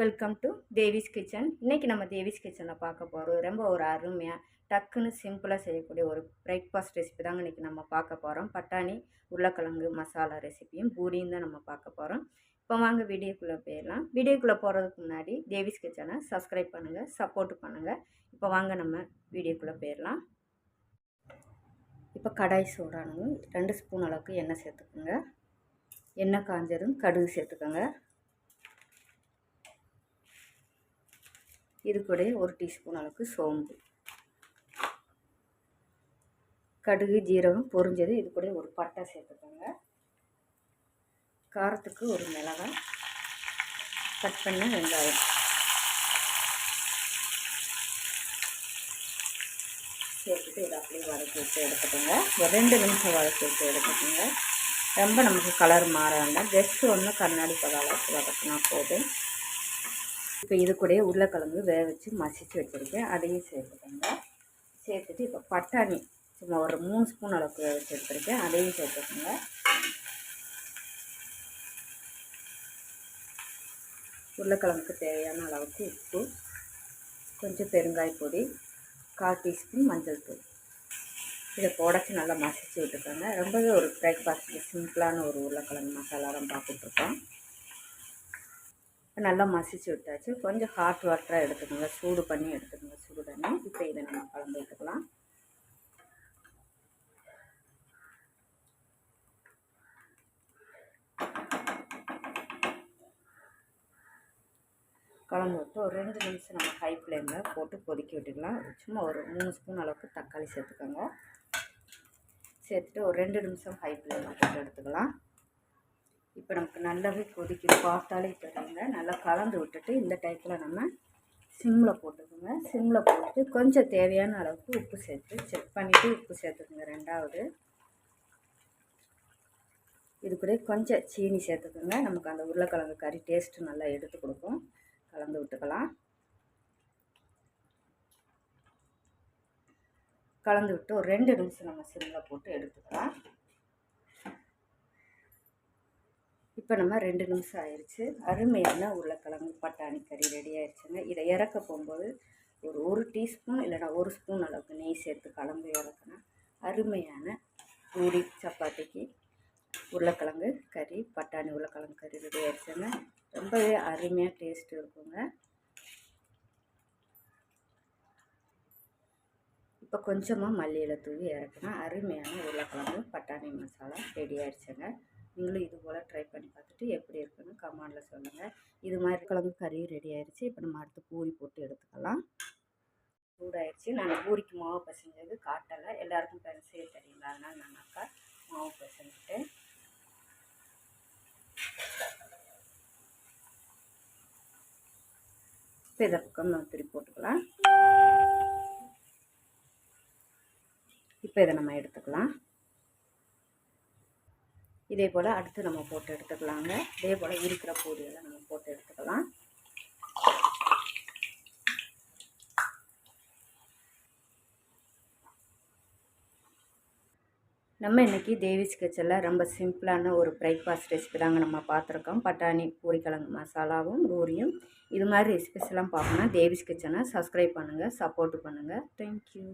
Welcome to Devi's kitchen இன்றைக்கி நம்ம தேவிஸ் கிச்சனில் பார்க்க போகிறோம் ரொம்ப ஒரு அருமையாக டக்குன்னு சிம்பிளாக செய்யக்கூடிய ஒரு பிரேக்ஃபாஸ்ட் ரெசிபி தாங்க இன்றைக்கி நம்ம பார்க்க போகிறோம் பட்டாணி உருளைக்கிழங்கு மசாலா ரெசிபியும் பூரியும் தான் நம்ம பார்க்க போகிறோம் இப்போ வாங்க வீடியோக்குள்ளே போயிடலாம். வீடியோக்குள்ளே போகிறதுக்கு முன்னாடி தேவிஸ் கிச்சனை சப்ஸ்கிரைப் பண்ணுங்கள் சப்போர்ட் பண்ணுங்கள் இப்போ வாங்க நம்ம வீடியோக்குள்ளே போயிடலாம். இப்போ கடாய் சூடானது ரெண்டு ஸ்பூன் அளவுக்கு எண்ணெய் சேர்த்துக்கோங்க. எண்ணெய் காஞ்சதும் கடுகு சேர்த்துக்கோங்க. இது கூட ஒரு டீஸ்பூன் அளவுக்கு சோம்பு. கடுகு ஜீரகம் பொரிஞ்சது இது கூட ஒரு பட்டை சேர்த்துக்கோங்க. காரத்துக்கு ஒரு மிளகாய் கட் பண்ண வெங்காயம். சேர்த்துட்டு இதை அப்படியே வதக்கி விட்டு எடுத்துக்கோங்க. ஒரு ரெண்டு நிமிஷம் வதக்கி விட்டு எடுத்துக்கோங்க. ரொம்ப நமக்கு கலர் மாற வேண்டாம். ஜஸ்ட் ஒன்று கண்ணாடி பதாளத்துக்கு வதக்கினா போதும். இப்போ இது கூட உருளைக்கிழங்கு வேக வச்சு மசிச்சு வச்சுருக்கேன். அதையும் சேர்த்துக்கோங்க. சேர்த்துட்டு இப்போ பட்டாணி சும்மா ஒரு மூணு ஸ்பூன் அளவுக்கு வேக வச்சு எடுத்துருக்கேன். அதையும் சேர்த்துக்கோங்க. உருளைக்கிழங்குக்கு தேவையான அளவுக்கு உப்பு கொஞ்சம் பெருங்காய் பொடி கால் டீஸ்பூன் மஞ்சள் தூள். இதை உடச்சி நல்லா மசிச்சு விட்டுக்கோங்க. ரொம்பவே ஒரு பிரேக்ஃபாஸ்ட்டுக்கு சிம்பிளான ஒரு உருளைக்கிழங்கு மசாலா தான் பார்த்துட்ருக்கோம் நல்லா மசிச்சு விட்டாச்சு. கொஞ்சம் ஹாட் வாட்டராக எடுத்துக்கோங்க. சூடு பண்ணி எடுத்துக்கோங்க. சூடு தண்ணி இப்போ இதை நம்ம கலந்து விட்டுக்கலாம் கலந்து விட்டு ஒரு ரெண்டு நிமிஷம் நம்ம ஹை ஃப்ளேமில் போட்டு கொதிக்க விட்டுக்கலாம். சும்மா ஒரு மூணு ஸ்பூன் அளவுக்கு தக்காளி சேர்த்துக்கோங்க. சேர்த்துட்டு ஒரு ரெண்டு நிமிஷம் ஹை ஃப்ளேமில் போட்டு எடுத்துக்கலாம். இப்போ நமக்கு நல்லாவே கொதிக்குது. பார்த்தாலே தெரியுங்க. நல்லா கலந்து விட்டுட்டு இந்த டைப்பில் நம்ம சிம்மில் போட்டுக்கோங்க. சிம்மில் போட்டு கொஞ்சம் தேவையான அளவுக்கு உப்பு சேர்த்து செக் பண்ணிவிட்டு உப்பு சேர்த்துக்கோங்க ரெண்டாவது. இது கூட கொஞ்சம் சீனி சேர்த்துக்கோங்க. நமக்கு அந்த உருளைக்கிழங்கு கறி டேஸ்ட்டு நல்லா எடுத்து கொடுக்கும். கலந்து விட்டுக்கலாம். கலந்து விட்டு ஒரு ரெண்டு நிமிஷம் நம்ம சிம்மில் போட்டு எடுத்துக்கலாம். இப்போ நம்ம ரெண்டு நிமிஷம் ஆயிடுச்சு அருமையான உருளைக்கிழங்கு பட்டாணி கறி ரெடி ஆயிடுச்சுங்க இதை இறக்க போகும்போது ஒரு ஒரு டீஸ்பூன் இல்லைனா ஒரு ஸ்பூன் அளவுக்கு நெய் சேர்த்து கலந்து இறக்குனா அருமையான பூரி சப்பாத்திக்கு உருளைக்கிழங்கு கறி பட்டாணி உருளைக்கிழங்கு கறி ரெடி ஆயிடுச்சுங்க ரொம்பவே அருமையாக டேஸ்ட் இருக்குங்க. இப்போ கொஞ்சமாக மல்லியில் தூவி இறக்குனா அருமையான உருளைக்கிழங்கு பட்டாணி மசாலா ரெடி ஆயிடுச்சுங்க நீங்களும் இது போல் ட்ரை பண்ணி பார்த்துட்டு எப்படி இருக்குன்னு கமெண்டில் சொல்லுங்கள் இது மாதிரி கிழங்கு கறியும் ரெடி ஆயிடுச்சு இப்போ நம்ம அடுத்து பூரி போட்டு எடுத்துக்கலாம். சூடாயிடுச்சு நான் பூரிக்கு மாவு பசஞ்சது காட்டலை. எல்லாருக்கும் பெருசே தெரியுங்களா அதனால் நான் அக்கா மாவு பசைஞ்சிட்டு இப்போ இதை பக்கம் நம்ம திருப்பி போட்டுக்கலாம். இப்போ இதை நம்ம எடுத்துக்கலாம். இதே போல் அடுத்து நம்ம போட்டு எடுத்துக்கலாங்க. இதே போல் இருக்கிற பூரியெல்லாம் நம்ம போட்டு எடுத்துக்கலாம். நம்ம இன்றைக்கி தேவிஸ் கிச்சனில் ரொம்ப சிம்பிளான ஒரு பிரேக்ஃபாஸ்ட் ரெசிபி தாங்க நம்ம பார்த்துருக்கோம். பட்டாணி பூரிக்கிழங்கு மசாலாவும் பூரியும் இது மாதிரி ரெசிபிஸ்லாம் பார்க்கணுன்னா தேவிஸ் கிச்சனை சப்ஸ்கிரைப் பண்ணுங்கள் சப்போர்ட் பண்ணுங்கள் தேங்க்யூ